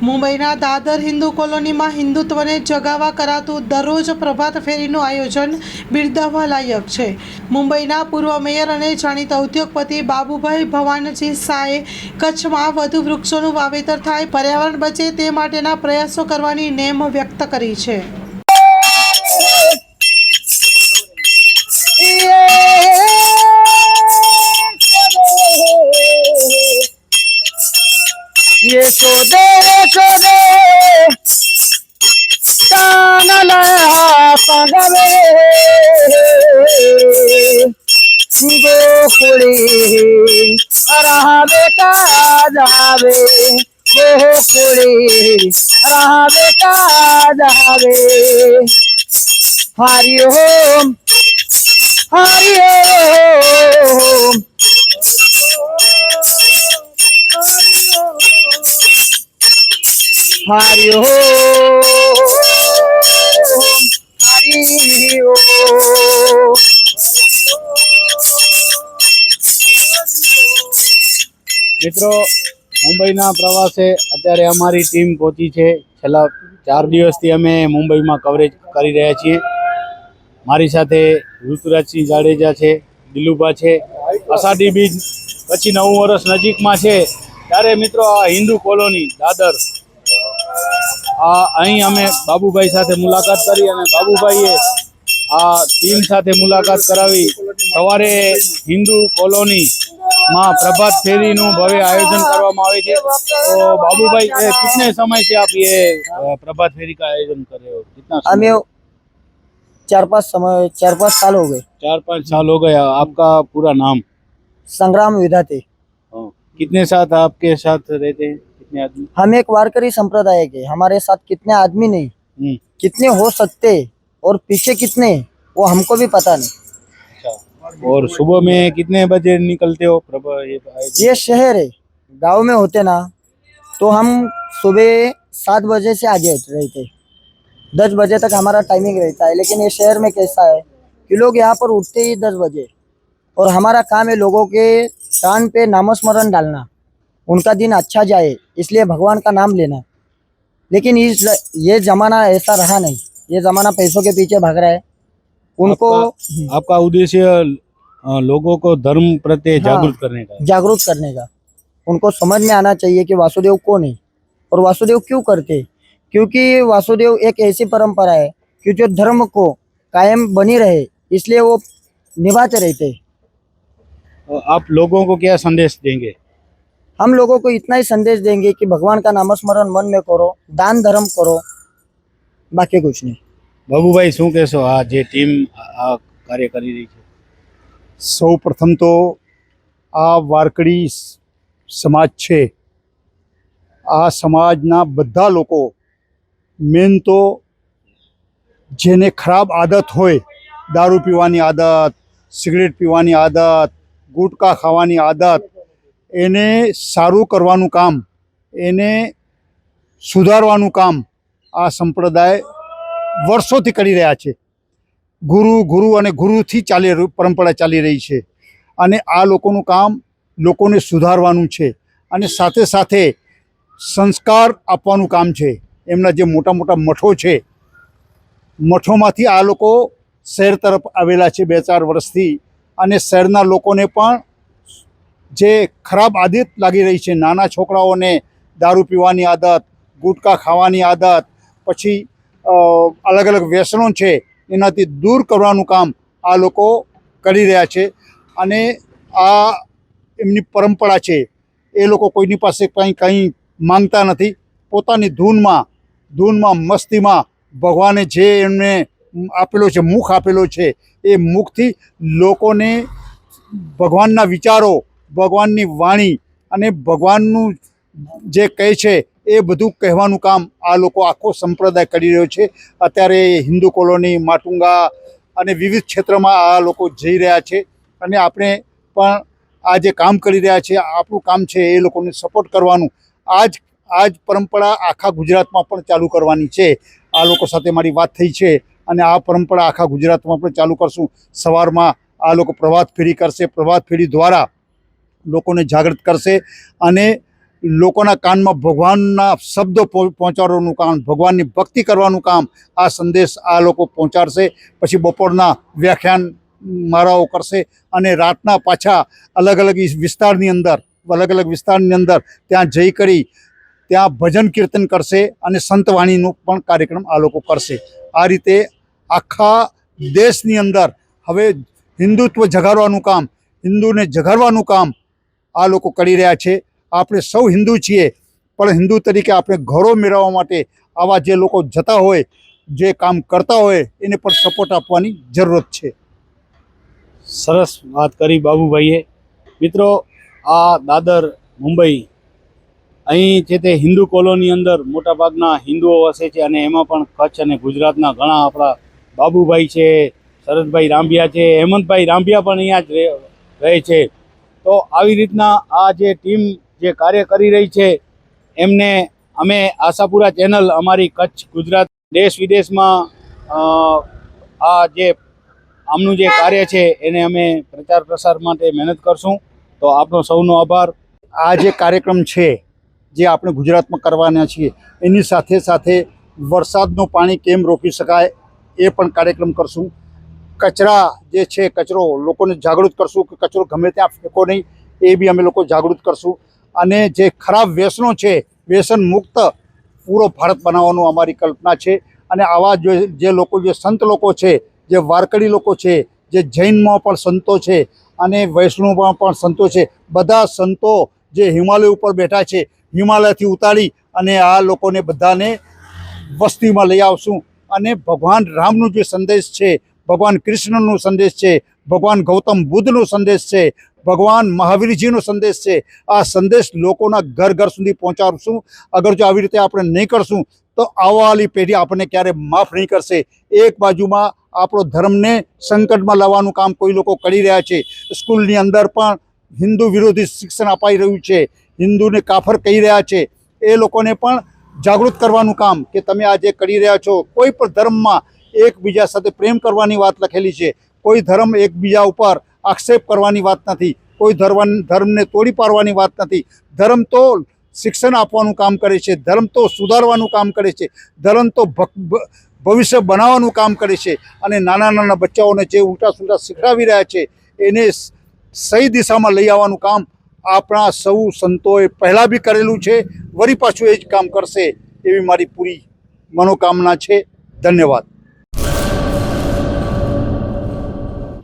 મુંબઈના દાદર હિન્દુ કોલોનીમાં હિન્દુત્વને જગાવા કરાતું દરરોજ પ્રભાત ફેરીનું આયોજન બિરદાવવા લાયક છે. મુંબઈના પૂર્વ મેયર અને જાણીતા ઉદ્યોગપતિ બાબુભાઈ ભવાનજી શાહે કચ્છમાં વધુ વૃક્ષોનું વાવેતર થાય, પર્યાવરણ બચે તે માટેના પ્રયાસો કરવાની નેમ વ્યક્ત કરી છે. ये सोदे सोदे कानला पगवे गोकुड़ी रहावे का जावे गोकुड़ी रहावे का जावे हरि ओम हरि ओम હરિ ઓમ હરિ ઓમ મિત્રો, મુંબઈના પ્રવાસે અત્યારે અમારી ટીમ પહોંચી છે. છેલ્લા ચાર દિવસથી અમે મુંબઈમાં કવરેજ કરી રહ્યા છીએ. મારી સાથે ઋતુરાજસિંહ જાડેજા છે, દિલુભા છે, અષાઢી બીજ, પછી નવું વર્ષ નજીકમાં છે. ત્યારે મિત્રો આ હિન્દુ કોલોની, દાદર અહીં અમે બાબુભાઈ સાથે મુલાકાત કરી અને બાબુભાઈએ આ ટીમ સાથે મુલાકાત કરાવી સવારે હિન્દુ કોલોની માં પ્રભાત ફેરીનું ભવ્ય આયોજન કરવામાં આવે છે તો બાબુભાઈ કિતને સમય से आप ये प्रभात फेरी का आयोजन कर रहे हो कितना हमें चार पाँच समय चार पाँच साल हो गए चार पाँच साल हो गया आपका पूरा नाम संग्राम विधाते कितने साथ आपके साथ रहते हैं कितने आदमी? हम एक वारकरी संप्रदाय के हमारे साथ कितने आदमी नहीं हम्म, कितने हो सकते और पीछे कितने वो हमको भी पता नहीं। अच्छा। और सुबह में कितने बजे निकलते हो प्रभा ये ये शहर है गाँव में होते ना तो हम सुबह सात बजे से आगे रहते। दस बजे तक हमारा टाइमिंग रहता है लेकिन ये शहर में कैसा है कि लोग यहाँ पर उठते ही दस बजे और हमारा काम है लोगों के कान पे नामस्मरण डालना। उनका दिन अच्छा जाए इसलिए भगवान का नाम लेना। लेकिन इस ये जमाना ऐसा रहा नहीं। ये जमाना पैसों के पीछे भाग रहा है। उनको आपका- आपका उद्देश्य लोगों को धर्म प्रत्ये हाँ। जागरूक करने का जागरूक करने का। उनको समझ में आना चाहिए कि वासुदेव कौन है। और वासुदेव क्यों करते? क्योंकि वासुदेव एक ऐसी परंपरा है कि जो धर्म को कायम बनी रहे इसलिए वो निभाते रहते। तो आप लोगों को क्या संदेश देंगे? हम लोगों को इतना ही संदेश देंगे कि भगवान का नामस्मरण मन में करो दान धर्म करो बाकी कुछ नहीं બાબુભાઈ શું કહેશો આ જે ટીમ આ કાર્ય કરી રહી છે સૌ પ્રથમ તો આ વારકડી સ- સમાજ છે આ સમાજના બધા લોકો મેન તો જેને ખરાબ આદત હોય દારૂ પીવાની આદત સિગરેટ પીવાની આદત ગુટકા ખાવાની આદત એને સારું કરવાનું કામ, એને સુધારવાનું કામ આ સંપ્રદાય વર્ષોથી કરી રહ્યા છે. ગુરુ ગુરુ અને ગુરુથી ચાલી પરંપરા ચાલી રહી છે. અને આ લોકોનું કામ લોકોને સુધારવાનું છે અને સાથે સાથે સંસ્કાર આપવાનું કામ છે. એમના જે મોટા મોટા મઠો છે, મઠોમાંથી આ લોકો શહેર તરફ આવેલા છે બે ચાર વર્ષથી અને શહેરના લોકોને પણ જે ખરાબ આદત લાગી રહી છે, નાના છોકરાઓને દારૂ પીવાની આદત, ગુટકા ખાવાની આદત, પછી અલગ અલગ વ્યસનો છે, એનાથી દૂર કરવાનું કામ આ લોકો કરી રહ્યા છે. અને આ એમની પરંપરા છે, એ લોકો કોઈની પાસે કંઈ કંઈ માંગતા નથી. પોતાની ધૂનમાં ધૂનમાં, મસ્તીમાં ભગવાને જે એમને આપેલો છે, મુખ આપેલો છે, એ મુખથી લોકોને ભગવાનના વિચારો ભગવાનની વાણી અને ભગવાનનું જે કહે છે, એ બધું કહેવાનું કામ આ લોકો આખો સંપ્રદાય કરી રહ્યો છે. અત્યારે હિન્દુ કોલોની, માટુંગા અને વિવિધ ક્ષેત્રમાં આ લોકો જઈ રહ્યા છે અને આપણે પણ આ જે કામ કરી રહ્યા છે, આપણું કામ છે એ લોકોને સપોર્ટ કરવાનું. આજ આજ પરંપરા આખા ગુજરાતમાં પણ ચાલુ કરવાની છે. આ લોકો સાથે મારી વાત થઈ છે અને આ પરંપરા આખા ગુજરાતમાં પણ ચાલુ કરશું. સવારમાં આ લોકો પ્રભાત ફેરી કરશે. પ્રભાત ફેરી દ્વારા લોકોને જાગૃત કરશે અને લોકોના કાનમાં ભગવાનના શબ્દો પહોંચાડવાનું કામ, ભગવાનની ભક્તિ કરવાનું કામ આ સંદેશ આ લોકો પહોંચાડશે. પછી બપોરના વ્યાખ્યાન મારાઓ કરશે અને રાતના પાછા અલગ અલગ વિસ્તારની અંદર, અલગ અલગ વિસ્તારની અંદર ત્યાં જઈ કરી ત્યાં ભજન કીર્તન કરશે અને સંતવાણીનો પણ કાર્યક્રમ આ લોકો કરશે. આ રીતે આખા દેશની અંદર હવે હિન્દુત્વ જગાડવાનું કામ, હિન્દુને જગાડવાનું કામ આ લોકો કરી રહ્યા છે. આપણે સૌ હિન્દુ છીએ, પણ હિન્દુ તરીકે આપણે ઘરો મેળવવા માટે આવા જે લોકો જતા હોય, જે કામ કરતા હોય, એને પણ સપોર્ટ આપવાની જરૂરત છે. સરસ વાત કરી બાબુભાઈએ. મિત્રો, આ દાદર, મુંબઈ, અહીં છે તે હિન્દુ કોલોની અંદર મોટાભાગના હિન્દુઓ વસે છે અને એમાં પણ કચ્છ અને ગુજરાતના ઘણા આપણા બાબુભાઈ છે, શરદભાઈ રાંભિયા છે, હેમંતભાઈ રાંભિયા પણ અહીંયા જ રહે છે. તો આવી રીતના આ જે ટીમ જે કાર્ય કરી રહી છે, એમને અમે આશાપુરા ચેનલ, અમારી કચ્છ, ગુજરાત, દેશ વિદેશમાં આ જે આમનું જે કાર્ય છે, એને અમે પ્રચાર પ્રસાર માટે મહેનત કરશું. તો આપનો સૌનો આભાર. આ જે કાર્યક્રમ છે, જે આપણે ગુજરાતમાં કરવાના છીએ, એની સાથે સાથે વરસાદનું પાણી કેમ રોકી શકાય, એ પણ કાર્યક્રમ કરશું. કચરા જે છે કચરો, લોકોને જાગૃત કરશું કે કચરો ગમે ત્યાં ફેંકો નહીં, એ બી અમે લોકો જાગૃત કરશું. અને જે ખરાબ વ્યસનો છે, વ્યસન મુક્ત પૂરો ભારત બનાવવાનું અમારી કલ્પના છે. અને આવા જે લોકો, જે સંત લોકો છે, જે વારકડી લોકો છે, જે જૈનમાં પણ સંતો છે અને વૈષ્ણવમાં પણ સંતો છે, બધા સંતો જે હિમાલય ઉપર બેઠા છે, હિમાલયથી ઉતારી અને આ લોકોને બધાને વસ્તીમાં લઈ આવશું. અને ભગવાન રામનો જે સંદેશ છે ભગવાન કૃષ્ણનો સંદેશ છે, ભગવાન ગૌતમ બુદ્ધનો સંદેશ છે, ભગવાન મહાવીરજીનો સંદેશ છે. આ સંદેશ લોકોના ઘર ઘર સુધી પહોંચાડશું. અગર જો આવી રીતે આપણે નહીં કરશું, તો આવવાવાળી પેઢી આપણને ક્યારે માફ નહીં કરશે. એક બાજુમાં આપણો ધર્મને સંકટમાં લાવવાનું કામ કોઈ લોકો કરી રહ્યા છે. સ્કૂલની અંદર પણ હિન્દુ વિરોધી શિક્ષણ અપાઈ રહ્યું છે. હિન્દુને કાફર કહી રહ્યા છે. એ લોકોને પણ જાગૃત કરવાનું કામ કે તમે આ જે કરી રહ્યા છો. કોઈ પણ ધર્મમાં એકબીજા સાથે પ્રેમ કરવાની વાત લખેલી છે. કોઈ ધર્મ એકબીજા ઉપર આક્ષેપ કરવાની વાત નથી. કોઈ ધર્મ ધર્મને તોડી પાડવાની વાત નથી. ધર્મ તો શિક્ષણ આપવાનું કામ કરે છે. ધર્મ તો સુધારવાનું કામ કરે છે. ધર્મ તો ભવિષ્ય બનાવવાનું કામ કરે છે. અને નાના નાના બચ્ચાઓને જે ઉલટા સુલટા શીખડાવી રહ્યા છે, એને સહી દિશામાં લઈ આવવાનું કામ આપણા સૌ સંતોએ પહેલાં બી કરેલું છે. વરી પાછું એ જ કામ કરશે એવી મારી પૂરી મનોકામના છે. ધન્યવાદ.